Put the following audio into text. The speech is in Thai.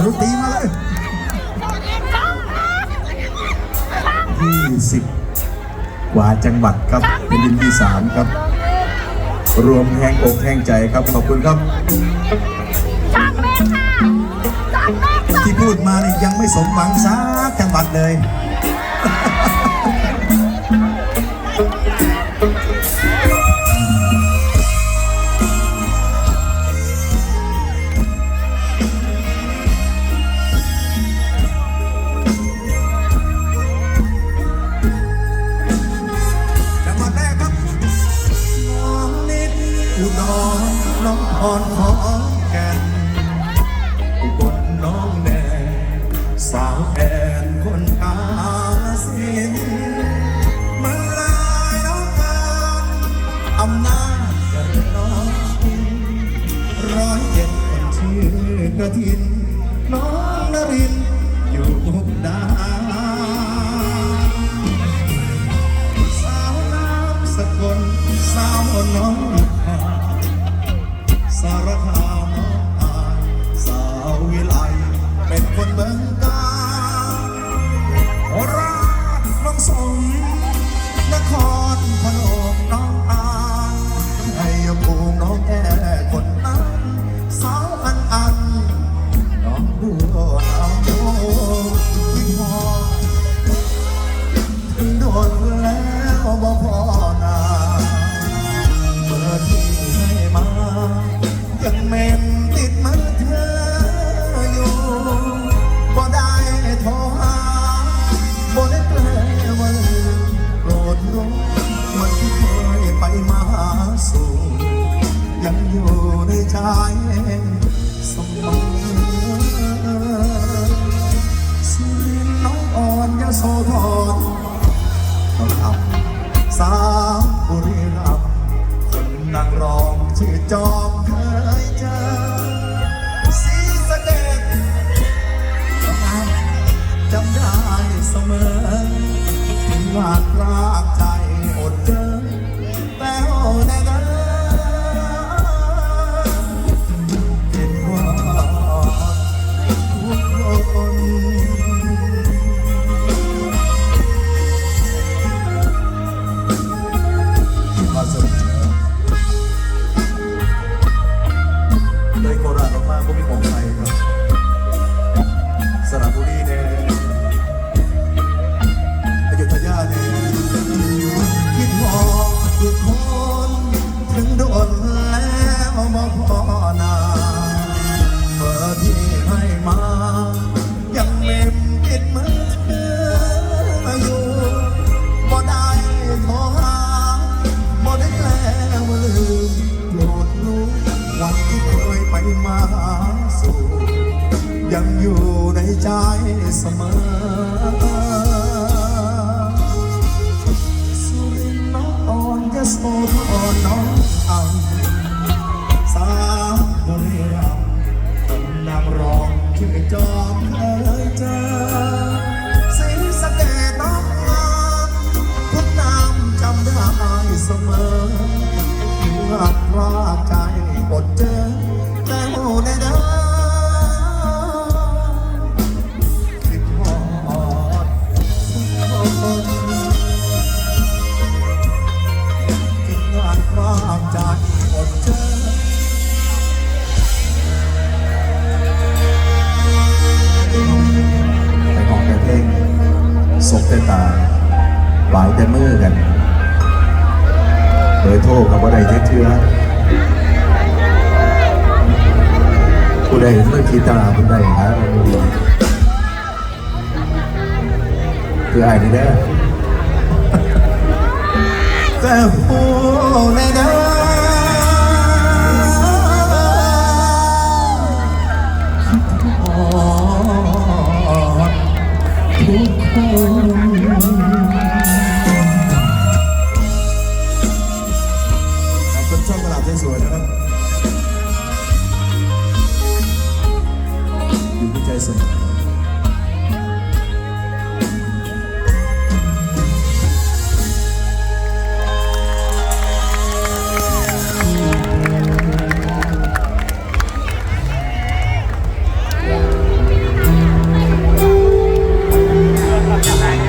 อนุตีมาเลยยี่สิบกว่าจังหวัดครับเป็นดินที่สามครับ รวมแห้งอกแห้งใจครับขอบคุณครับช่างแม่ค่ะช่างแม่ค่ะที่พูดมานี่ยังไม่สมหวังสักจังหวัดเลย น้องอ่อนของก่นบลน้องแดงสาวแอนคนกาสินธุ์มาลายน้องการอำนาจเจริญน้องพินร้อยเย็นคนชื่อกระทิน น้องนรินอยู่มุกดาหารสาวน้ำสกลสาวน้องหา มืองกาโคราชน้องสมนครพนมน้องอายชัยภูมิน้องแก่คน ยังอยู่ในใจเสมอสุรินน้องอ่อนยโสธรต้องทำสาวบุรีรัมคนนางรองชื่อจอมเคยเจอสีสะเกดจำได้เสมอถึงว่าราก ไปมาหาสู่ ยังอยู่ในใจเสมอสุรินทร์น้องอ่อนยโสธรน้องอังสาวบุรีรัมย์นนางรองชื่อจอมเคยเจอสีสะเกดน้องงามทุกนามจำได้เสมอเมื่อพลาดใจอดเจอ แล้วในเด้อคิดฮอดทุกคนถึงงานความใจอดเจอไปหอแต่เพลงศพแต่ตาหวายแต่มือกันเบอร์โทรกับว่าใดเทเทือ ใดเมื่อกีตาร์ผู้ใดหาเงินดีคืออะไรเนี่เด้อแต่ผู้ในเด้อ present.